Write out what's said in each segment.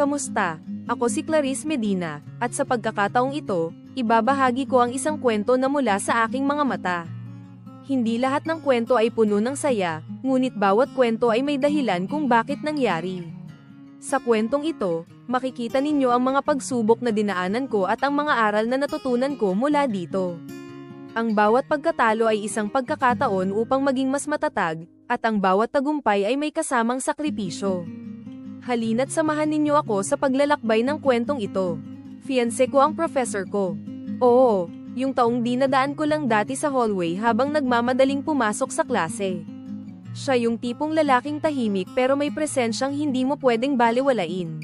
Kamusta? Ako si Clarice Medina, at sa pagkakataong ito, ibabahagi ko ang isang kwento na mula sa aking mga mata. Hindi lahat ng kwento ay puno ng saya, ngunit bawat kwento ay may dahilan kung bakit nangyari. Sa kwentong ito, makikita ninyo ang mga pagsubok na dinaanan ko at ang mga aral na natutunan ko mula dito. Ang bawat pagkatalo ay isang pagkakataon upang maging mas matatag, at ang bawat tagumpay ay may kasamang sakripisyo. Halina't samahan ninyo ako sa paglalakbay ng kwentong ito. Fiancé ko ang professor ko. Oo, yung taong dinadaan ko lang dati sa hallway habang nagmamadaling pumasok sa klase. Siya yung tipong lalaking tahimik pero may presensyang hindi mo pwedeng baliwalain.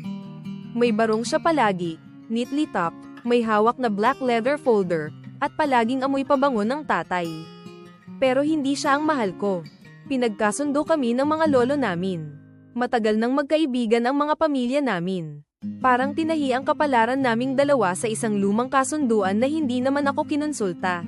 May barong siya palagi, neatly tucked, may hawak na black leather folder, at palaging amoy pabango ng tatay. Pero hindi siya ang mahal ko. Pinagkasundo kami ng mga lolo namin. Matagal nang magkaibigan ang mga pamilya namin. Parang tinahi ang kapalaran naming dalawa sa isang lumang kasunduan na hindi naman ako kinonsulta.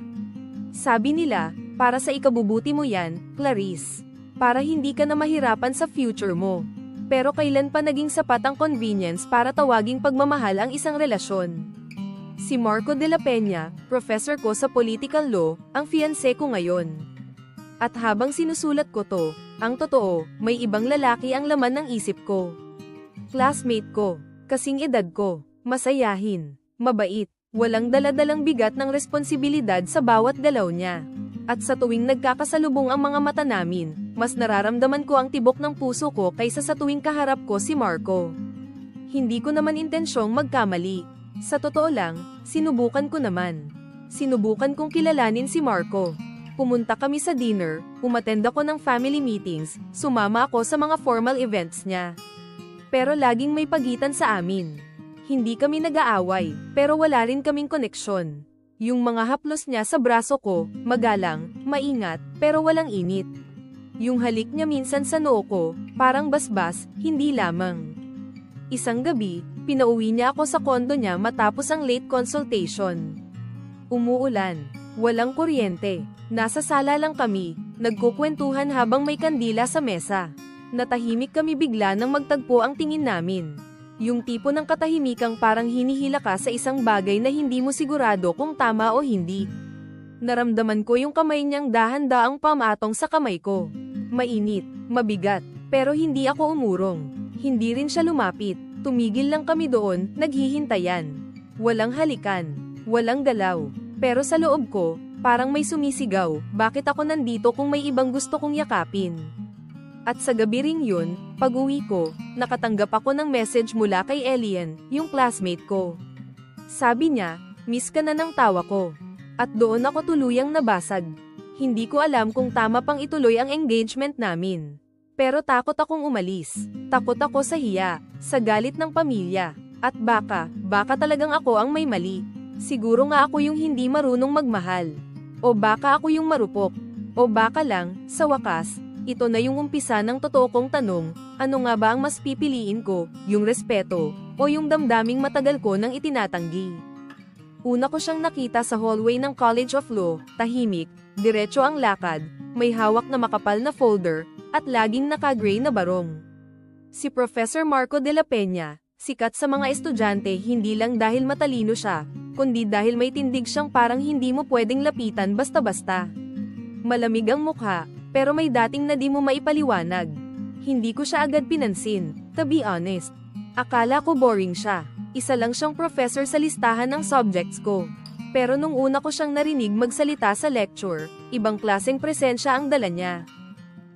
Sabi nila, para sa ikabubuti mo yan, Clarice. Para hindi ka na mahirapan sa future mo. Pero kailan pa naging sapat ang convenience para tawaging pagmamahal ang isang relasyon? Si Marco de la Peña, professor ko sa political law, ang fiancé ko ngayon. At habang sinusulat ko to, ang totoo, may ibang lalaki ang laman ng isip ko. Classmate ko, kasing edad ko, masayahin, mabait, walang daladalang bigat ng responsibilidad sa bawat galaw niya. At sa tuwing nagkakasalubong ang mga mata namin, mas nararamdaman ko ang tibok ng puso ko kaysa sa tuwing kaharap ko si Marco. Hindi ko naman intensyong magkamali. Sa totoo lang, sinubukan ko naman. Sinubukan kong kilalanin si Marco. Pumunta kami sa dinner, umatend ako ng family meetings, sumama ako sa mga formal events niya. Pero laging may pagitan sa amin. Hindi kami nag-aaway, pero wala rin kaming koneksyon. Yung mga haplos niya sa braso ko, magalang, maingat, pero walang init. Yung halik niya minsan sa noo ko, parang basbas, hindi lamang. Isang gabi, pinauwi niya ako sa kondo niya matapos ang late consultation. Umuulan, walang kuryente, nasa sala lang kami, nagkukwentuhan habang may kandila sa mesa. Natahimik kami bigla nang magtagpo ang tingin namin. Yung tipo ng katahimikang parang hinihila ka sa isang bagay na hindi mo sigurado kung tama o hindi. Naramdaman ko yung kamay niyang dahan-daang pamatong sa kamay ko. Mainit, mabigat, pero hindi ako umurong. Hindi rin siya lumapit. Tumigil lang kami doon, naghihintayan. Walang halikan, walang galaw. Pero sa loob ko, parang may sumisigaw, bakit ako nandito kung may ibang gusto kong yakapin? At sa gabi ring yun, pag uwi ko, nakatanggap ako ng message mula kay Elian, yung classmate ko. Sabi niya, miss ka na ng tawa ko. At doon ako tuluyang nabasag. Hindi ko alam kung tama pang ituloy ang engagement namin. Pero takot akong umalis. Takot ako sa hiya, sa galit ng pamilya. At baka, baka talagang ako ang may mali. Siguro nga ako yung hindi marunong magmahal. O baka ako yung marupok. O baka lang, sa wakas, ito na yung umpisa ng totoo kong tanong, ano nga ba ang mas pipiliin ko, yung respeto, o yung damdaming matagal ko nang itinatanggi? Una ko siyang nakita sa hallway ng College of Law, tahimik, diretso ang lakad, may hawak na makapal na folder, at laging naka-gray na barong. Si Professor Marco de la Peña, sikat sa mga estudyante hindi lang dahil matalino siya, kundi dahil may tindig siyang parang hindi mo pwedeng lapitan basta-basta. Malamig ang mukha, pero may dating na di mo maipaliwanag. Hindi ko siya agad pinansin, to be honest. Akala ko boring siya. Isa lang siyang professor sa listahan ng subjects ko. Pero nung una ko siyang narinig magsalita sa lecture, ibang klaseng presensya ang dala niya.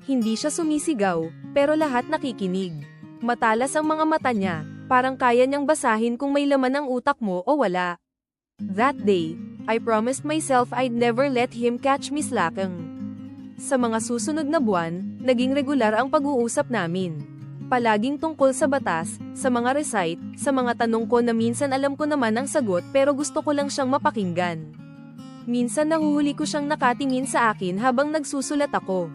Hindi siya sumisigaw, pero lahat nakikinig. Matalas ang mga mata niya, parang kaya niyang basahin kung may laman ang utak mo o wala. That day, I promised myself I'd never let him catch me slacking. Sa mga susunod na buwan, naging regular ang pag-uusap namin. Palaging tungkol sa batas, sa mga recite, sa mga tanong ko na minsan alam ko naman ang sagot pero gusto ko lang siyang mapakinggan. Minsan nahuhuli ko siyang nakatingin sa akin habang nagsusulat ako.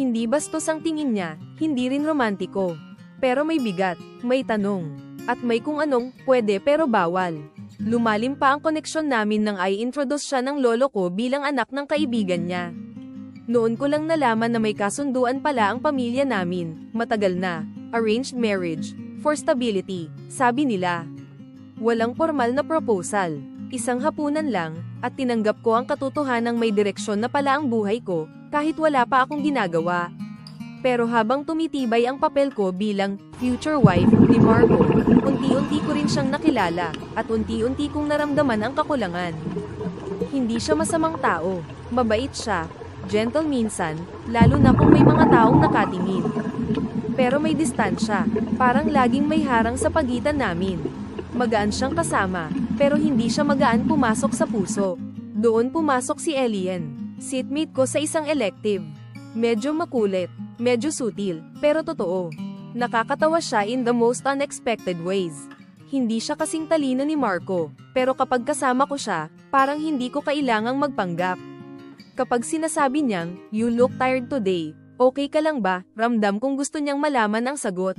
Hindi bastos ang tingin niya, hindi rin romantiko. Pero may bigat, may tanong, at may kung anong pwede pero bawal. Lumalim pa ang koneksyon namin nang ay introduce siya ng lolo ko bilang anak ng kaibigan niya. Noon ko lang nalaman na may kasunduan pala ang pamilya namin, matagal na, arranged marriage, for stability, sabi nila. Walang formal na proposal, isang hapunan lang, at tinanggap ko ang katotohanang may direksyon na pala ang buhay ko, kahit wala pa akong ginagawa. Pero habang tumitibay ang papel ko bilang future wife ni Marco, unti-unti ko rin siyang nakilala, at unti-unti kong naramdaman ang kakulangan. Hindi siya masamang tao, mabait siya, gentle minsan, lalo na kung may mga taong nakatingin. Pero may distansya, parang laging may harang sa pagitan namin. Magaan siyang kasama, pero hindi siya magaan pumasok sa puso. Doon pumasok si Alien, seatmate ko sa isang elective. Medyo makulit, medyo sutil, pero totoo. Nakakatawa siya in the most unexpected ways. Hindi siya kasing talino ni Marco, pero kapag kasama ko siya, parang hindi ko kailangang magpanggap. Kapag sinasabi niyang, you look tired today, okay ka lang ba, ramdam kong gusto niyang malaman ang sagot.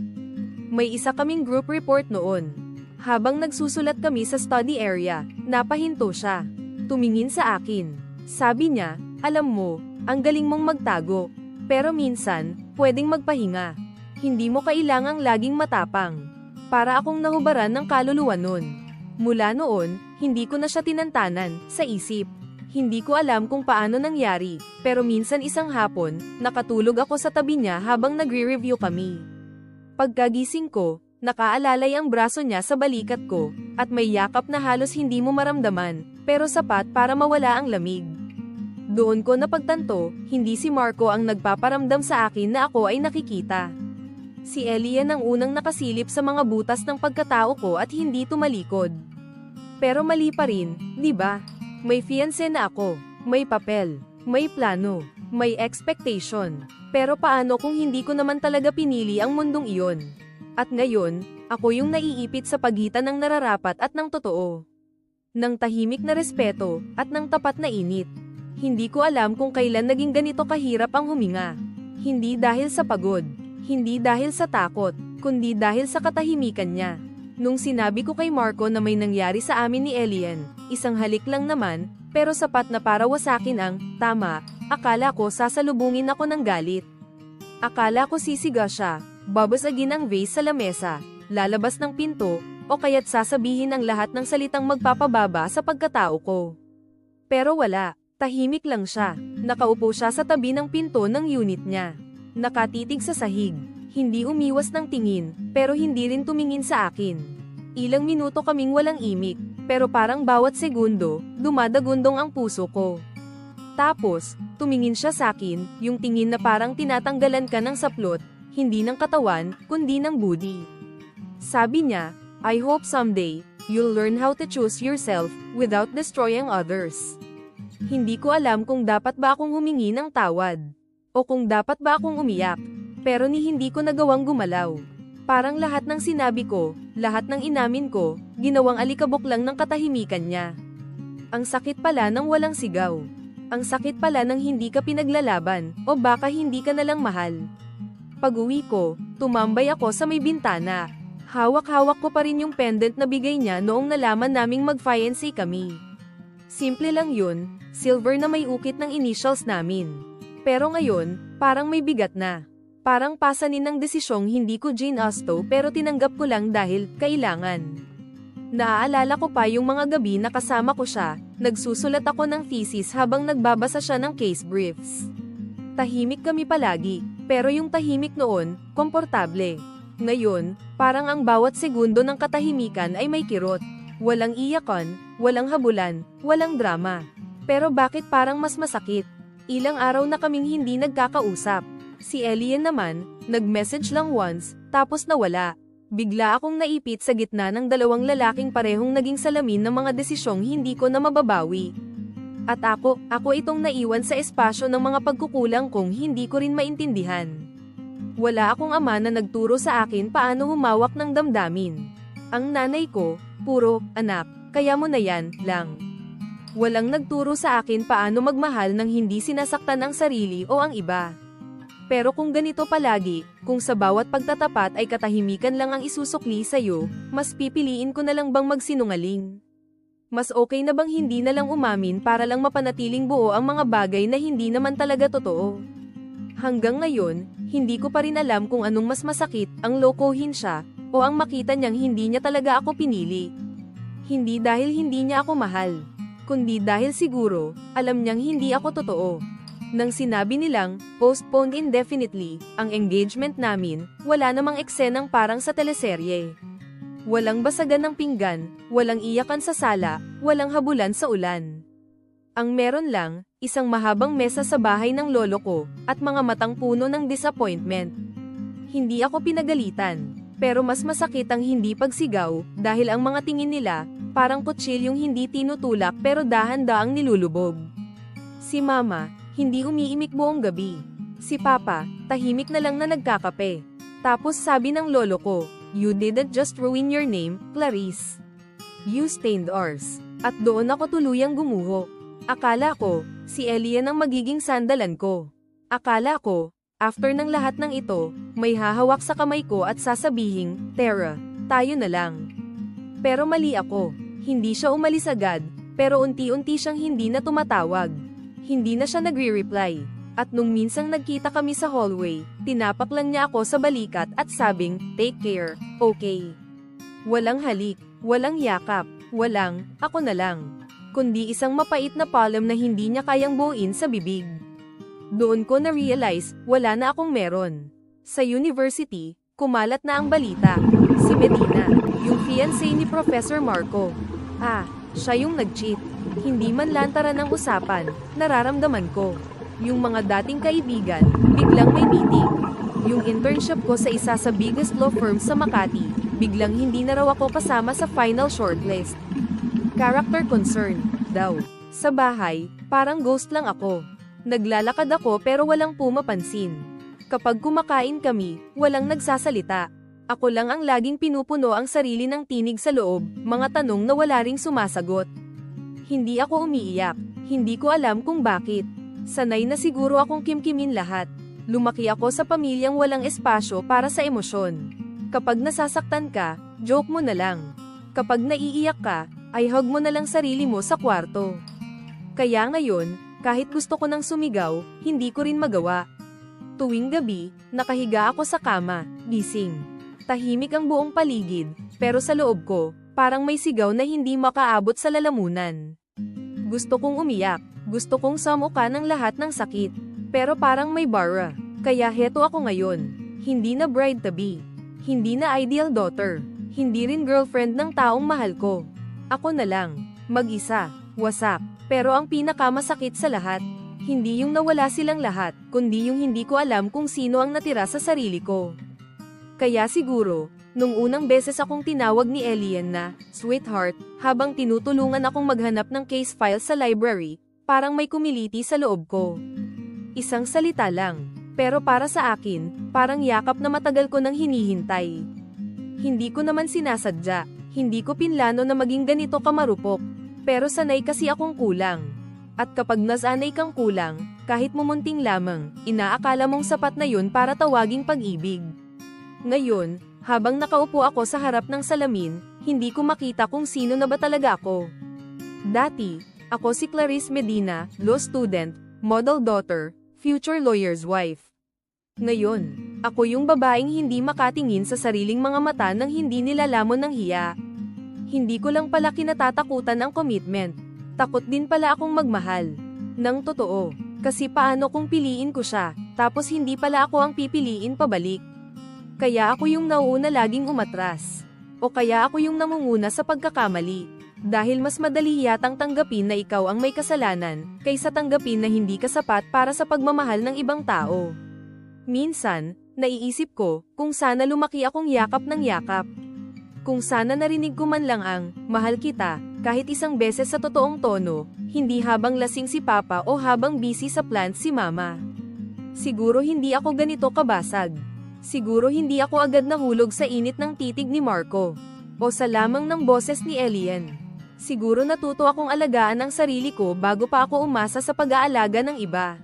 May isa kaming group report noon. Habang nagsusulat kami sa study area, napahinto siya. Tumingin sa akin. Sabi niya, alam mo, ang galing mong magtago. Pero minsan, pwedeng magpahinga. Hindi mo kailangang laging matapang. Para akong nahubaran ng kaluluwa nun. Mula noon, hindi ko na siya tinantanan, sa isip. Hindi ko alam kung paano nangyari, pero minsan isang hapon, nakatulog ako sa tabi niya habang nagre-review kami. Pagkagising ko, nakaalalay ang braso niya sa balikat ko, at may yakap na halos hindi mo maramdaman, pero sapat para mawala ang lamig. Doon ko napagtanto, hindi si Marco ang nagpaparamdam sa akin na ako ay nakikita. Si Elian ang unang nakasilip sa mga butas ng pagkatao ko at hindi tumalikod. Pero mali pa rin, di ba? May fiancé na ako, may papel, may plano, may expectation. Pero paano kung hindi ko naman talaga pinili ang mundong iyon? At ngayon, ako yung naiipit sa pagitan ng nararapat at ng totoo. Ng tahimik na respeto, at ng tapat na init. Hindi ko alam kung kailan naging ganito kahirap ang huminga. Hindi dahil sa pagod, hindi dahil sa takot, kundi dahil sa katahimikan niya. Nung sinabi ko kay Marco na may nangyari sa amin ni Elian, isang halik lang naman, pero sapat na para wasakin ang, tama, akala ko sasalubungin ako ng galit. Akala ko sisiga siya, babasagin ang vase sa lamesa, lalabas ng pinto, o kaya't sasabihin ang lahat ng salitang magpapababa sa pagkatao ko. Pero wala, tahimik lang siya, nakaupo siya sa tabi ng pinto ng unit niya. Nakatitig sa sahig, hindi umiwas ng tingin, pero hindi rin tumingin sa akin. Ilang minuto kaming walang imik, pero parang bawat segundo, dumadagundong ang puso ko. Tapos, tumingin siya sa akin, yung tingin na parang tinatanggalan ka ng saplot, hindi ng katawan, kundi ng budi. Sabi niya, I hope someday, you'll learn how to choose yourself, without destroying others. Hindi ko alam kung dapat ba akong humingi ng tawad. O kung dapat ba akong umiyak. Pero ni hindi ko nagawang gumalaw. Parang lahat ng sinabi ko, lahat ng inamin ko, ginawang alikabok lang ng katahimikan niya. Ang sakit pala ng walang sigaw. Ang sakit pala ng hindi ka pinaglalaban, o baka hindi ka nalang mahal. Pag-uwi ko, tumambay ako sa may bintana. Hawak-hawak ko pa rin yung pendant na bigay niya noong nalaman naming mag-fiancé kami. Simple lang yun, silver na may ukit ng initials namin. Pero ngayon, parang may bigat na. Parang pasanin ng desisyong hindi ko Jane Austen pero tinanggap ko lang dahil kailangan. Naaalala ko pa yung mga gabi na kasama ko siya, nagsusulat ako ng thesis habang nagbabasa siya ng case briefs. Tahimik kami palagi, pero yung tahimik noon, komportable. Ngayon, parang ang bawat segundo ng katahimikan ay may kirot. Walang iyakan, walang habulan, walang drama. Pero bakit parang mas masakit? Ilang araw na kaming hindi nagkakausap. Si Elian naman, nag-message lang once, tapos nawala. Bigla akong naipit sa gitna ng dalawang lalaking parehong naging salamin ng mga desisyong hindi ko na mababawi. At ako, ako itong naiwan sa espasyo ng mga pagkukulang kong hindi ko rin maintindihan. Wala akong ama na nagturo sa akin paano humawak ng damdamin. Ang nanay ko, puro, anak, kaya mo na yan, lang. Walang nagturo sa akin paano magmahal nang hindi sinasaktan ang sarili o ang iba. Pero kung ganito palagi, kung sa bawat pagtatapat ay katahimikan lang ang isusukli sa'yo, mas pipiliin ko na lang bang magsinungaling. Mas okay na bang hindi na lang umamin para lang mapanatiling buo ang mga bagay na hindi naman talaga totoo? Hanggang ngayon, hindi ko pa rin alam kung anong mas masakit, ang lokohin siya, o ang makita niyang hindi niya talaga ako pinili. Hindi dahil hindi niya ako mahal, kundi dahil siguro, alam niyang hindi ako totoo. Nang sinabi nilang, postponed indefinitely, ang engagement namin, wala namang eksenang parang sa teleserye. Walang basagan ng pinggan, walang iyakan sa sala, walang habulan sa ulan. Ang meron lang, isang mahabang mesa sa bahay ng lolo ko, at mga matang puno ng disappointment. Hindi ako pinagalitan, pero mas masakit ang hindi pagsigaw, dahil ang mga tingin nila, parang kutsilyong hindi tinutulak pero dahan-daang nilulubog. Si mama, hindi umiimik buong gabi. Si papa, tahimik na lang na nagkakape. Tapos sabi ng lolo ko, You didn't just ruin your name, Clarice. You stained ours. At doon ako tuluyang gumuho. Akala ko, si Elian ang magiging sandalan ko. Akala ko, after ng lahat ng ito, may hahawak sa kamay ko at sasabihing, Tara, tayo na lang. Pero mali ako. Hindi siya umalis agad, pero unti-unti siyang hindi na tumatawag. Hindi na siya nagre-reply. At nung minsang nagkita kami sa hallway, tinapak lang niya ako sa balikat at sabing, take care, okay. Walang halik, walang yakap, walang, ako na lang. Kundi isang mapait na palm na hindi niya kayang buuin sa bibig. Doon ko na-realize, wala na akong meron. Sa university, kumalat na ang balita. Si Medina, yung fiancé ni Professor Marco. Ah, siya yung nag-cheat. Hindi man lantaran ng usapan, nararamdaman ko. Yung mga dating kaibigan, biglang may meeting. Yung internship ko sa isa sa biggest law firm sa Makati, biglang hindi na raw ako kasama sa final shortlist. Character concern, daw. Sa bahay, parang ghost lang ako. Naglalakad ako pero walang pumapansin. Kapag kumakain kami, walang nagsasalita. Ako lang ang laging pinupuno ang sarili ng tinig sa loob, mga tanong na wala ring sumasagot. Hindi ako umiiyak, hindi ko alam kung bakit. Sanay na siguro akong kimkimin lahat. Lumaki ako sa pamilyang walang espasyo para sa emosyon. Kapag nasasaktan ka, joke mo na lang. Kapag naiiyak ka, ay hug mo na lang sarili mo sa kwarto. Kaya ngayon, kahit gusto ko nang sumigaw, hindi ko rin magawa. Tuwing gabi, nakahiga ako sa kama, gising. Tahimik ang buong paligid, pero sa loob ko, parang may sigaw na hindi makaabot sa lalamunan. Gusto kong umiyak, gusto kong samuka ng lahat ng sakit. Pero parang may bara. Kaya heto ako ngayon. Hindi na bride-to-be. Hindi na ideal daughter. Hindi rin girlfriend ng taong mahal ko. Ako na lang. Mag-isa. Wasak. Pero ang pinakamasakit sa lahat, hindi yung nawala silang lahat, kundi yung hindi ko alam kung sino ang natira sa sarili ko. Kaya siguro, nung unang beses akong tinawag ni Elian na, sweetheart, habang tinutulungan akong maghanap ng case file sa library, parang may kumiliti sa loob ko. Isang salita lang, pero para sa akin, parang yakap na matagal ko nang hinihintay. Hindi ko naman sinasadya, hindi ko pinlano na maging ganito kamarupok, pero sanay kasi akong kulang. At kapag nasanay kang kulang, kahit mumunting lamang, inaakala mong sapat na yun para tawaging pag-ibig. Ngayon, habang nakaupo ako sa harap ng salamin, hindi ko makita kung sino na ba talaga ako. Dati, ako si Clarice Medina, law student, model daughter, future lawyer's wife. Ngayon, ako yung babaeng hindi makatingin sa sariling mga mata nang hindi nilalamon ng hiya. Hindi ko lang pala kinatatakutan ang commitment. Takot din pala akong magmahal. Nang totoo, kasi paano kung piliin ko siya, tapos hindi pala ako ang pipiliin pabalik. Kaya ako yung nauuna laging umatras. O kaya ako yung namunguna sa pagkakamali. Dahil mas madali yatang tanggapin na ikaw ang may kasalanan, kaysa tanggapin na hindi ka sapat para sa pagmamahal ng ibang tao. Minsan, naiisip ko, kung sana lumaki akong yakap ng yakap. Kung sana narinig ko man lang ang, mahal kita, kahit isang beses sa totoong tono, hindi habang lasing si Papa o habang busy sa plant si Mama. Siguro hindi ako ganito kabasag. Siguro hindi ako agad nahulog sa init ng titig ni Marco. O sa lamang ng boses ni Elian. Siguro natuto akong alagaan ang sarili ko bago pa ako umasa sa pag-aalaga ng iba.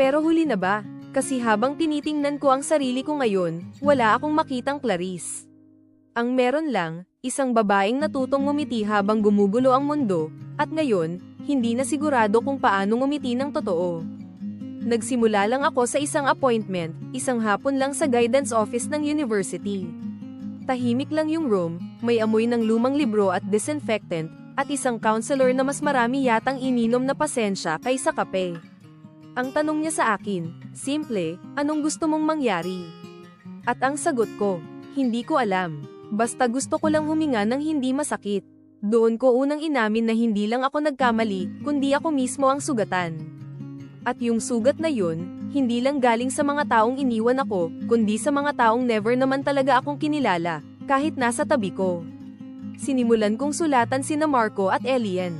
Pero huli na ba? Kasi habang tinitingnan ko ang sarili ko ngayon, wala akong makitang Clarice. Ang meron lang, isang babaeng natutong ngumiti habang gumugulo ang mundo, at ngayon, hindi na sigurado kung paano ngumiti ng totoo. Nagsimula lang ako sa isang appointment, isang hapon lang sa guidance office ng university. Tahimik lang yung room, may amoy ng lumang libro at disinfectant, at isang counselor na mas marami yatang ininom na pasensya kaysa kape. Ang tanong niya sa akin, simple, anong gusto mong mangyari? At ang sagot ko, hindi ko alam. Basta gusto ko lang huminga ng hindi masakit. Doon ko unang inamin na hindi lang ako nagkamali, kundi ako mismo ang sugatan. At yung sugat na yun, hindi lang galing sa mga taong iniwan ako, kundi sa mga taong never naman talaga akong kinilala, kahit nasa tabi ko. Sinimulan kong sulatan sina Marco at Elian.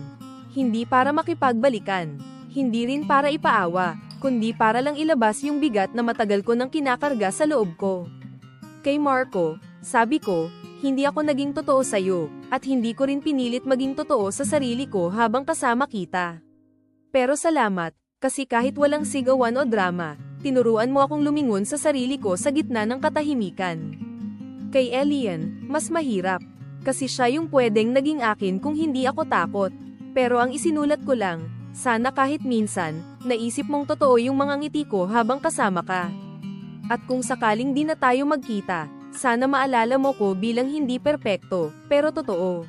Hindi para makipagbalikan, hindi rin para ipaawa, kundi para lang ilabas yung bigat na matagal ko nang kinakarga sa loob ko. Kay Marco, sabi ko, hindi ako naging totoo sa'yo, at hindi ko rin pinilit maging totoo sa sarili ko habang kasama kita. Pero salamat, kasi kahit walang sigawan o drama, tinuruan mo akong lumingon sa sarili ko sa gitna ng katahimikan. Kay Elian, mas mahirap, kasi siya yung pwedeng naging akin kung hindi ako takot. Pero ang isinulat ko lang, sana kahit minsan, naisip mong totoo yung mga ngiti ko habang kasama ka. At kung sakaling di na tayo magkita, sana maalala mo ko bilang hindi perpekto, pero totoo.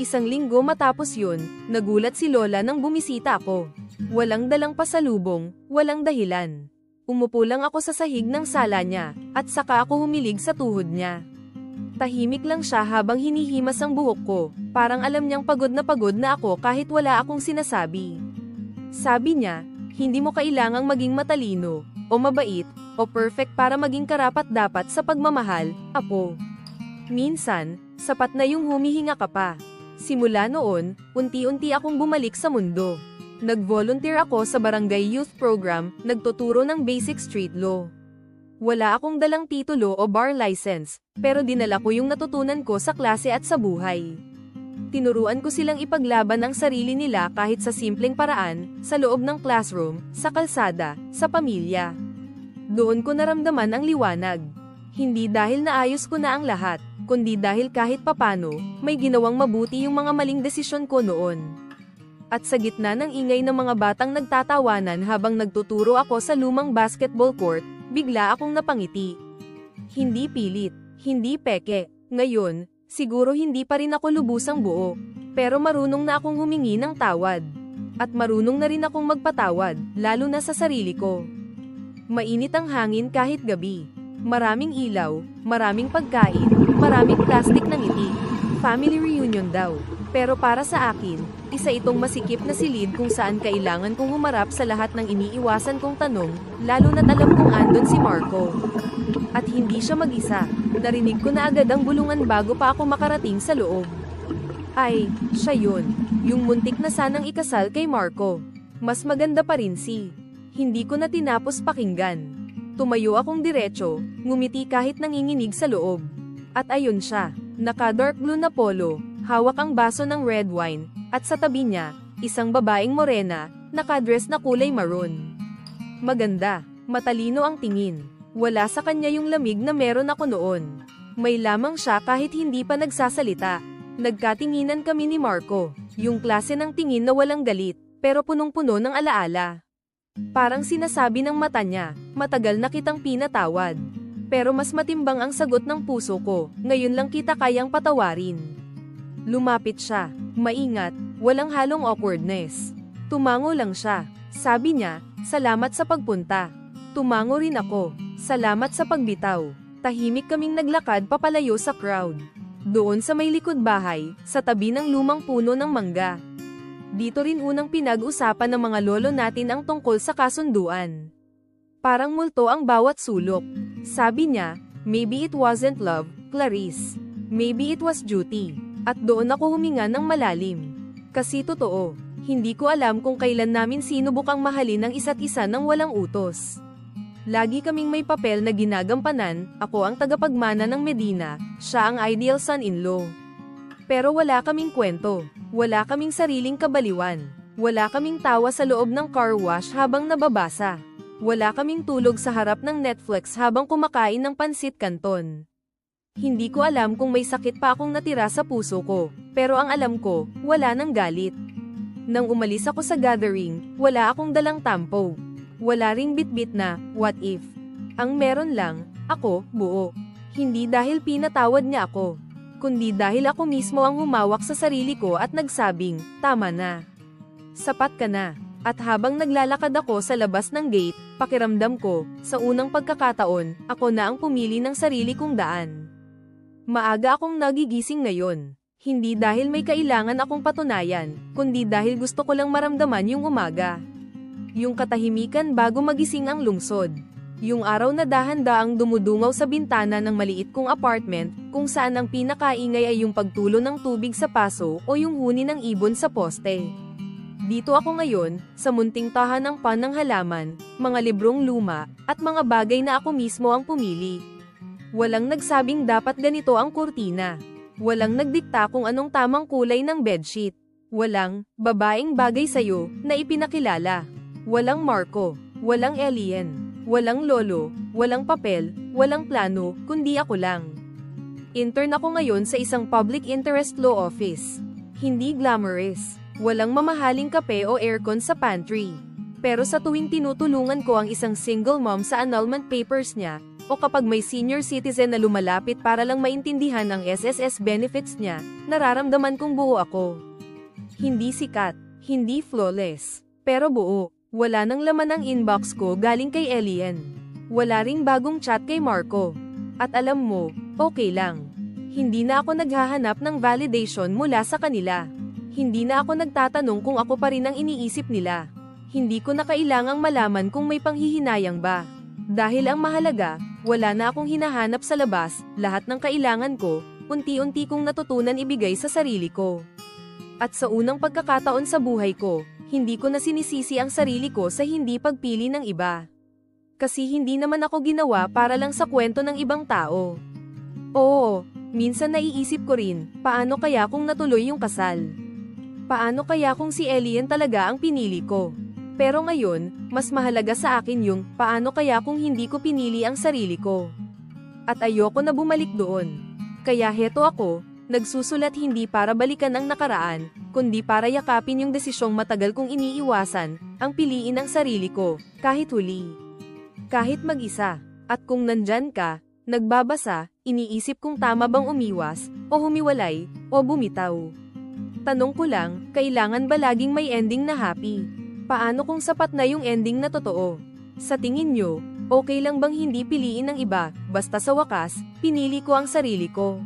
Isang linggo matapos yun, nagulat si Lola nang bumisita ako. Walang dalang pasalubong, walang dahilan. Umupo lang ako sa sahig ng sala niya, at saka ako humilig sa tuhod niya. Tahimik lang siya habang hinihimas ang buhok ko, parang alam niyang pagod na pagod na ako kahit wala akong sinasabi. Sabi niya, hindi mo kailangang maging matalino, o mabait, o perfect para maging karapat-dapat sa pagmamahal, apo. Minsan, sapat na yung humihinga ka pa. Simula noon, unti-unti akong bumalik sa mundo. Nag-volunteer ako sa Barangay Youth Program, nagtuturo ng basic street law. Wala akong dalang titulo o bar license, pero dinala ko yung natutunan ko sa klase at sa buhay. Tinuruan ko silang ipaglaban ang sarili nila kahit sa simpleng paraan, sa loob ng classroom, sa kalsada, sa pamilya. Doon ko naramdaman ang liwanag. Hindi dahil naayos ko na ang lahat, kundi dahil kahit papano, may ginawang mabuti yung mga maling desisyon ko noon. At sa gitna ng ingay ng mga batang nagtatawanan habang nagtuturo ako sa lumang basketball court, bigla akong napangiti. Hindi pilit, hindi peke. Ngayon, siguro hindi pa rin ako lubusang buo. Pero marunong na akong humingi ng tawad. At marunong na rin akong magpatawad, lalo na sa sarili ko. Mainit ang hangin kahit gabi. Maraming ilaw, maraming pagkain, maraming plastic ng ngiti. Family reunion daw. Pero para sa akin, isa itong masikip na silid kung saan kailangan kong humarap sa lahat ng iniiwasan kong tanong, lalo na't alam kong andon si Marco. At hindi siya mag-isa, narinig ko na agad ang bulungan bago pa ako makarating sa loob. Ay, siya yun, yung muntik na sanang ikasal kay Marco. Mas maganda pa rin si. Hindi ko na tinapos pakinggan. Tumayo akong diretso, ngumiti kahit nanginginig sa loob. At ayun siya, naka-dark blue na polo, hawak ang baso ng red wine, at sa tabi niya, isang babaeng morena, nakadress na kulay maroon. Maganda, matalino ang tingin. Wala sa kanya yung lamig na meron ako noon. May lamang siya kahit hindi pa nagsasalita. Nagkatinginan kami ni Marco, yung klase ng tingin na walang galit, pero punong-puno ng alaala. Parang sinasabi ng mata niya, matagal na kitang pinatawad. Pero mas matimbang ang sagot ng puso ko, ngayon lang kita kayang patawarin. Lumapit siya, maingat, walang halong awkwardness. Tumango lang siya. Sabi niya, salamat sa pagpunta. Tumango rin ako, salamat sa pagbitaw. Tahimik kaming naglakad papalayo sa crowd. Doon sa may likod bahay, sa tabi ng lumang puno ng mangga. Dito rin unang pinag-usapan ng mga lolo natin ang tungkol sa kasunduan. Parang multo ang bawat sulok. Sabi niya, maybe it wasn't love, Clarice. Maybe it was duty. At doon ako huminga ng malalim. Kasi totoo, hindi ko alam kung kailan namin sinubukang mahalin ang isa't isa ng walang utos. Lagi kaming may papel na ginagampanan, ako ang tagapagmana ng Medina, siya ang ideal son-in-law. Pero wala kaming kwento, wala kaming sariling kabaliwan, wala kaming tawa sa loob ng car wash habang nababasa. Wala kaming tulog sa harap ng Netflix habang kumakain ng pansit canton. Hindi ko alam kung may sakit pa akong natira sa puso ko, pero ang alam ko, wala nang galit. Nang umalis ako sa gathering, wala akong dalang tampo. Wala ring bitbit na, what if. Ang meron lang, ako, buo. Hindi dahil pinatawad niya ako, kundi dahil ako mismo ang humawak sa sarili ko at nagsabing, tama na. Sapat ka na. At habang naglalakad ako sa labas ng gate, pakiramdam ko, sa unang pagkakataon, ako na ang pumili ng sarili kong daan. Maaga akong nagigising ngayon. Hindi dahil may kailangan akong patunayan, kundi dahil gusto ko lang maramdaman yung umaga. Yung katahimikan bago magising ang lungsod. Yung araw na dahan-daang dumudungaw sa bintana ng maliit kong apartment, kung saan ang pinakaingay ay yung pagtulo ng tubig sa paso o yung huni ng ibon sa poste. Dito ako ngayon, sa munting tahan ng pan mga librong luma, at mga bagay na ako mismo ang pumili. Walang nagsabing dapat ganito ang kurtina. Walang nagdikta kung anong tamang kulay ng bedsheet. Walang, babaeng bagay sa'yo, na ipinakilala. Walang Marco, walang alien, walang lolo, walang papel, walang plano, kundi ako lang. Intern ako ngayon sa isang public interest law office. Hindi glamorous, walang mamahaling kape o aircon sa pantry. Pero sa tuwing tinutulungan ko ang isang single mom sa annulment papers niya, o kapag may senior citizen na lumalapit para lang maintindihan ang SSS benefits niya, nararamdaman kong buo ako. Hindi sikat, hindi flawless, pero buo. Wala nang laman ang inbox ko galing kay Elian. Wala ring bagong chat kay Marco. At alam mo, okay lang. Hindi na ako naghahanap ng validation mula sa kanila. Hindi na ako nagtatanong kung ako pa rin ang iniisip nila. Hindi ko na kailangang malaman kung may panghihinayang ba. Dahil ang mahalaga, wala na akong hinahanap sa labas, lahat ng kailangan ko, unti-unti kong natutunan ibigay sa sarili ko. At sa unang pagkakataon sa buhay ko, hindi ko na sinisisi ang sarili ko sa hindi pagpili ng iba. Kasi hindi naman ako ginawa para lang sa kwento ng ibang tao. Oo, minsan naiisip ko rin, paano kaya kung natuloy yung kasal? Paano kaya kung si Elian talaga ang pinili ko? Pero ngayon, mas mahalaga sa akin yung, paano kaya kung hindi ko pinili ang sarili ko? At ayoko na bumalik doon. Kaya heto ako, nagsusulat hindi para balikan ang nakaraan, kundi para yakapin yung desisyong matagal kong iniiwasan, ang piliin ang sarili ko, kahit huli. Kahit mag-isa, at kung nandyan ka, nagbabasa, iniisip kung tama bang umiwas, o humiwalay, o bumitaw. Tanong ko lang, kailangan ba laging may ending na happy? Paano kung sapat na yung ending na totoo? Sa tingin nyo, okay lang bang hindi piliin ng iba, basta sa wakas, pinili ko ang sarili ko?